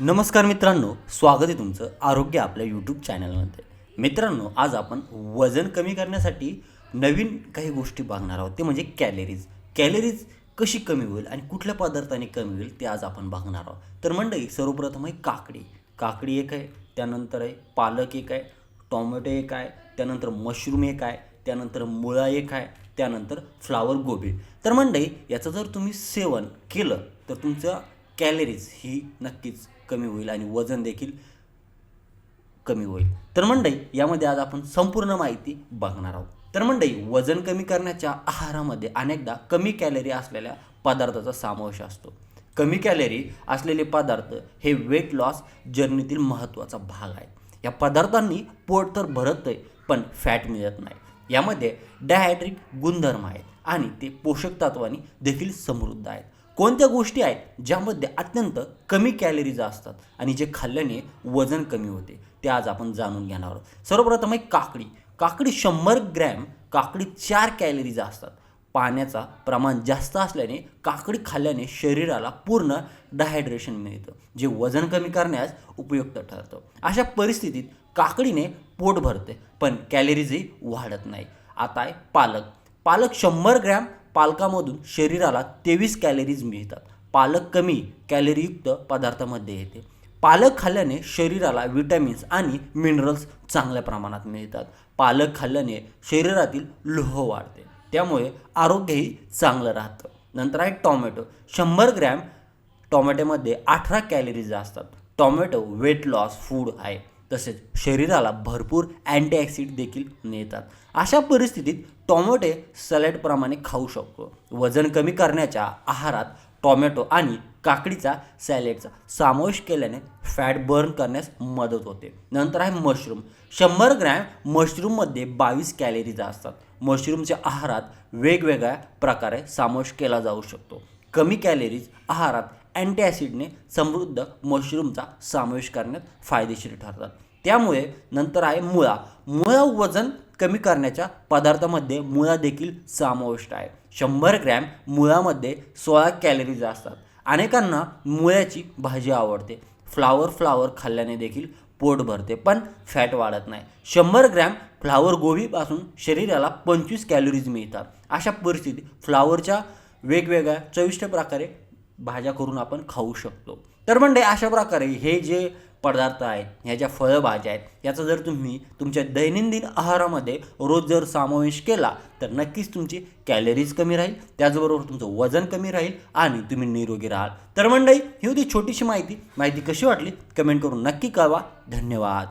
नमस्कार मित्रांनो स्वागत आहे तुमचं आरोग्य आपल्या यूट्यूब चॅनलमध्ये मित्रांनो आज आपण वजन कमी करण्यासाठी नवीन काही गोष्टी बघणार आहोत. ते म्हणजे कॅलरीज कॅलरीज कशी कमी होईल आणि कुठल्या पदार्थाने कमी होईल ते आज आपण बघणार आहोत. तर मंडळी सर्वप्रथम आहे काकडी. काकडी एक आहे त्यानंतर आहे पालक एक आहे टॉमॅटो एक आहे त्यानंतर मशरूम एक आहे त्यानंतर मुळा एक आहे त्यानंतर फ्लावर गोबी. तर मंडळी याचं जर तुम्ही सेवन केलं तर तुमचं कॅलरीज ही नक्कीच कमी होईल आणि वजन देखील कमी होईल. तर मंडई यामध्ये आज आपण संपूर्ण माहिती बघणार आहोत. तर मंडई वजन कमी करण्याच्या आहारामध्ये अनेकदा कमी कॅलरी असलेल्या पदार्थाचा समावेश असतो. कमी कॅलरी असलेले पदार्थ हे वेट लॉस जर्नीतील महत्त्वाचा भाग आहे या पदार्थांनी पोट तर भरत आहे पण फॅट मिळत नाही. यामध्ये डायहायड्रिक गुणधर्म आहेत आणि ते पोषक तत्वांनी देखील समृद्ध आहेत. कोणत्या गोष्टी आहेत ज्यामध्ये अत्यंत कमी कॅलरीज असतात आणि जे खाल्ल्याने वजन कमी होते ते आज आपण जाणून घेणार आहोत. सर्वप्रथम आहे काकडी. काकडी शंभर ग्रॅम काकडी चार कॅलरीज असतात. पाण्याचा प्रमाण जास्त असल्याने काकडी खाल्ल्याने शरीराला पूर्ण डायहायड्रेशन मिळतं जे वजन कमी करण्यास उपयुक्त ठरतं. अशा परिस्थितीत काकडीने पोट भरते पण कॅलरीजही वाढत नाही. आता आहे पालक. पालक शंभर ग्रॅम पालकामधून शरीराला तेवीस कॅलरीज मिळतात. पालक कमी कॅलरीयुक्त पदार्थामध्ये येते. पालक खाल्ल्याने शरीराला विटॅमिन्स आणि मिनरल्स चांगल्या प्रमाणात मिळतात. पालक खाल्ल्याने शरीरातील लोह वाढते. त्यामुळे आरोग्यही चांगलं राहतं. नंतर आहे टॉमॅटो. शंभर ग्रॅम टॉमॅटोमध्ये अठरा कॅलरीज असतात. टॉमॅटो वेट लॉस फूड आहे. तसेच शरीराला भरपूर अँटीऑक्सिड देखील मिळतात अशा परिस्थितीत टॉमॅटो सॅलडप्रमाणे खाऊ शकतो. वजन कमी करण्याच्या आहारात टॉमॅटो आणि काकडीचा सॅलेडचा समावेश केल्याने फॅट बर्न करण्यास मदत होते. नंतर आहे मशरूम. शंभर ग्रॅम मशरूममध्ये बावीस कॅलरीज असतात. मशरूमच्या आहारात वेगवेगळ्या प्रकारे समावेश केला जाऊ शकतो. कमी कॅलरीज आहारात अँटीॲसिडने समृद्ध मशरूमचा समावेश करण्यात फायदेशीर ठरतात. त्यामुळे नंतर आहे मुळा. मुळा वजन कमी करण्याच्या पदार्थामध्ये मुळा देखील समाविष्ट आहे. शंभर ग्रॅम मुळामध्ये सोळा कॅलरीज असतात. अनेकांना मुळ्याची भाजी आवडते. फ्लावर फ्लावर खाल्ल्याने देखील पोट भरते पण फॅट वाढत नाही. शंभर ग्रॅम फ्लावर गोबीपासून शरीराला पंचवीस कॅलरीज मिळतात. अशा परिस्थितीत फ्लावरच्या वेगवेगळ्या चविष्ट प्रकारे भाज्या करून आपण खाऊ शकतो. तर म्हणजे अशा प्रकारे हे जे पदार्थ आहेत ह्या ज्या फळभाज्या आहेत याचा जर तुम्ही तुमच्या दैनंदिन आहारामध्ये रोज जर समावेश केला तर नक्कीच तुमची कॅलरीज कमी राहील त्याचबरोबर तुमचं वजन कमी राहील आणि तुम्ही निरोगी राहाल. तर मंडळी ही होती छोटीशी माहिती. माहिती कशी वाटली? कमेंट करून नक्की कळवा. धन्यवाद.